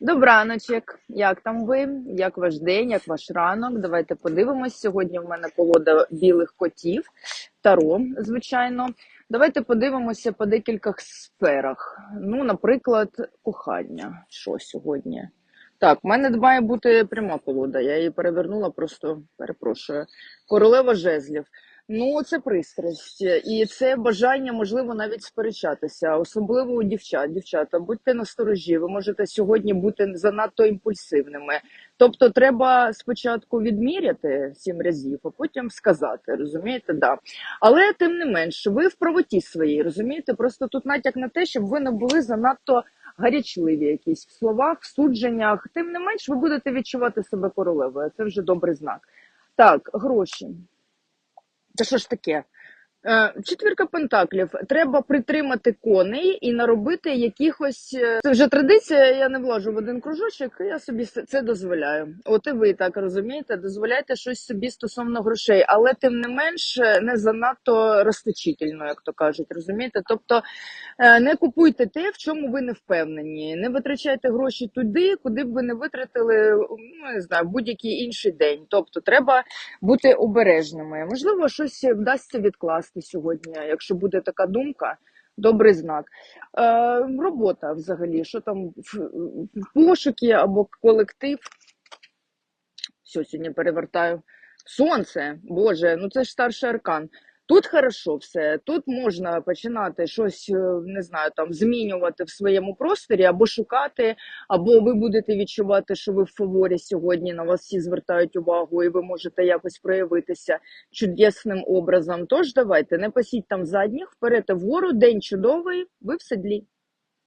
Добраночок, як там ви? Як ваш день, як ваш ранок? Давайте подивимось. Сьогодні в мене колода білих котів, таро, звичайно. Давайте подивимося по декількох сферах. Ну, наприклад, кохання. Що сьогодні? Так, в мене має бути пряма колода. Я її перевернула, просто перепрошую. Королева жезлів. Ну, це пристрасть, і це бажання, можливо, навіть сперечатися, особливо у дівчат. Дівчата, будьте насторожі, ви можете сьогодні бути занадто імпульсивними. Тобто, треба спочатку відміряти сім разів, а потім сказати. Розумієте, да. Але тим не менш, ви в правоті своїй, розумієте? Просто тут натяк на те, щоб ви не були занадто гарячливі, якісь в словах, в судженнях. Тим не менш, ви будете відчувати себе королевою. Це вже добрий знак. Так, гроші. Це що ж таке? Е, Четвірка пентаклів. Треба притримати коней і наробити якихось. е, Це вже традиція. Я не влажу в один кружочок. Я собі це дозволяю. От і ви так розумієте, дозволяйте щось собі стосовно грошей, але тим не менш е, не занадто розточительно, як то кажуть. Розумієте? Тобто не купуйте те, в чому ви не впевнені. Не витрачайте гроші туди, куди б ви не витратили ну не знаю, будь-який інший день. Тобто, треба бути обережними. Можливо, щось вдасться відкласти сьогодні, якщо буде така думка. Добрий знак. Е, робота взагалі, що там в пошуки або колектив. Все, сьогодні перевертаю. Сонце, Боже, ну це ж старший аркан. Тут хорошо все, тут можна починати щось, е, не знаю, там змінювати в своєму просторі або шукати, або ви будете відчувати, що ви в фаворі сьогодні, на вас всі звертають увагу, і ви можете якось проявитися чудесним образом. Тож давайте, не пасіть там задніх, вперед вгору, день чудовий, ви в седлі.